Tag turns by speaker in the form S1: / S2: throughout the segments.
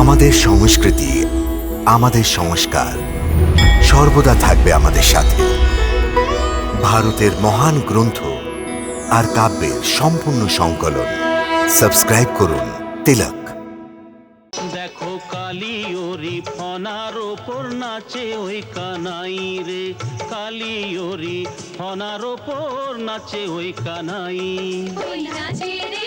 S1: আমাদের সংস্কৃতি আমাদের সংস্কার সর্বদা থাকবে আমাদের সাথে। ভারতের মহান গ্রন্থ আর কাব্যের সম্পূর্ণ সংকলন। সাবস্ক্রাইব করুন তিলক।
S2: দেখো কালি ওরি ফনার ওপর নাচে ওই কানাই রে কালি ওরি ফনার ওপর নাচে ওই কানাই
S3: ওই নাচে রে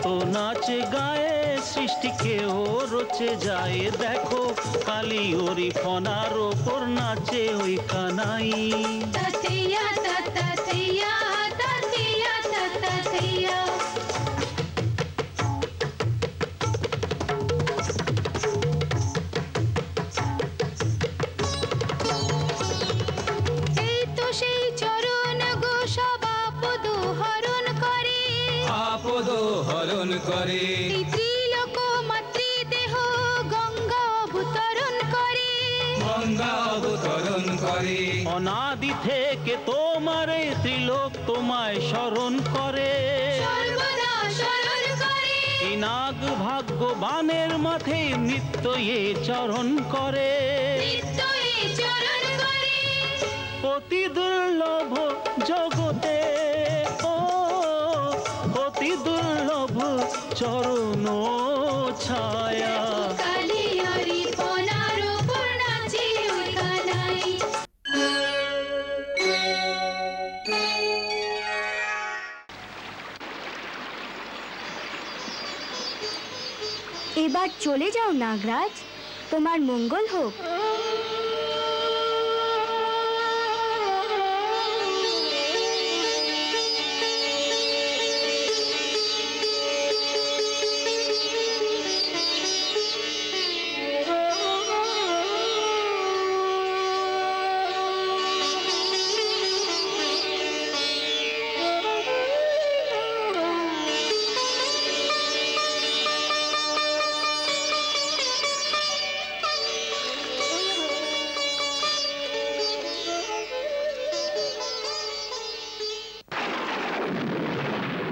S3: জগত নাচে গায়ে
S2: সৃষ্টিকে ও রচে যায়। দেখো কালি ওরি ফনার ওপর নাচে ওই কানাই
S3: তাতিয়া তাতিয়া হরণ করে। ত্রিলোক মাতৃদেহ গঙ্গা অবতরণ করে।
S4: গঙ্গা অবতরণ করে।
S2: অনাদি থেকে তোমারে ত্রিলোক তোমায় স্মরণ করে।
S3: সর্বদা স্মরণ করে।
S2: নাগ ভাগ্যবানের মাঠে নিত্য এ চরণ করে।
S3: নিত্য এই চরণ করে।
S2: অতি দুর্লভ
S5: এবার চলে যাও নাগরাজ। তোমার মঙ্গল হোক।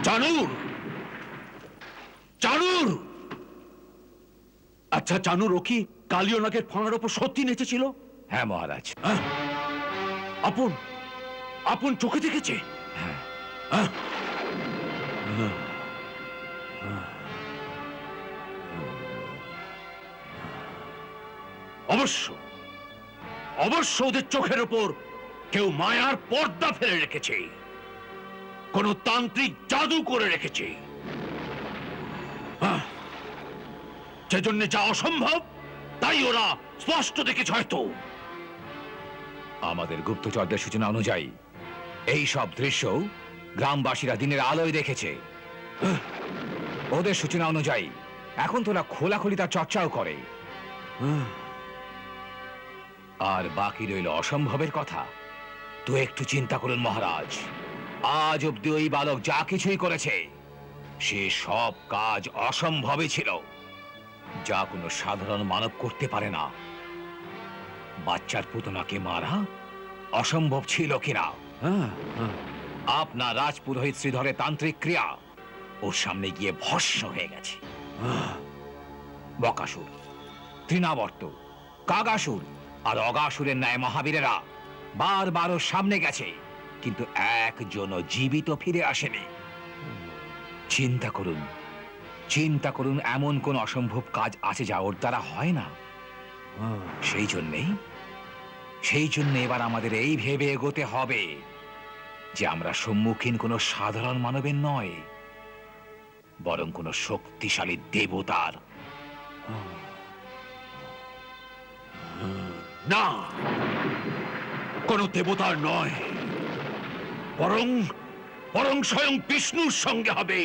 S6: চানুর। চানুর। আচ্ছা চানুর ও কি কালিও নাগের ফোনার ওপর সত্যি নেচেছিল?
S4: হ্যাঁ মহারাজ।
S6: হ্যাঁ? আপন আপন চোখে দেখেছে? হ্যাঁ? অবশ্য অবশ্য ওদের চোখের ওপর কেউ মায়ার পর্দা ফেলে রেখেছে। কোন তান্ত্রিক জাদু করে রেখেছে। সেজন্য যা অসম্ভব, তাই ওরা স্পষ্ট দেখেছে হয়তো।
S4: আমাদের গুপ্তচরদের সূচনা অনুযায়ী, এই সব দৃশ্য গ্রামবাসীরা দিনের আলোয় দেখেছে। ওদের সূচনা অনুযায়ী, এখন তোরা খোলাখুলি তার চর্চাও করে। আর বাকি রইল অসম্ভবের কথা। তো একটু চিন্তা করুন মহারাজ। আজ অব্দি ওই বালক যা কিছুই করেছে সে সব কাজ অসম্ভবই ছিল যা কোনো সাধারণ মানব করতে পারে না। বাচ্চার পুতনাকে মারা অসম্ভব ছিল কিনা? আপনার রাজপুরোহিত শ্রীধরের তান্ত্রিক ক্রিয়া ওর সামনে গিয়ে ভস্ম হয়ে গেছে। বকাসুর তৃণাবর্ত কাগাসুর আর অগাসুরের ন্যায় মহাবীরেরা বারবার ওর সামনে গেছে। কিন্তু একজনও জীবিত ফিরে আসেনি। চিন্তা করুন চিন্তা করুন, এমন কোন অসম্ভব কাজ আছে যা ওর দ্বারা হয় না। সেই জন্যেই, সেই জন্য এবার আমাদের এই ভেবে এগোতে হবে যে আমরা সম্মুখীন কোনো সাধারণ মানবের নয়, বরং কোনো শক্তিশালী দেবতার।
S6: না, কোন দেবতার নয়। বরং বরং স্বয়ং বিষ্ণুর সঙ্গে হবে।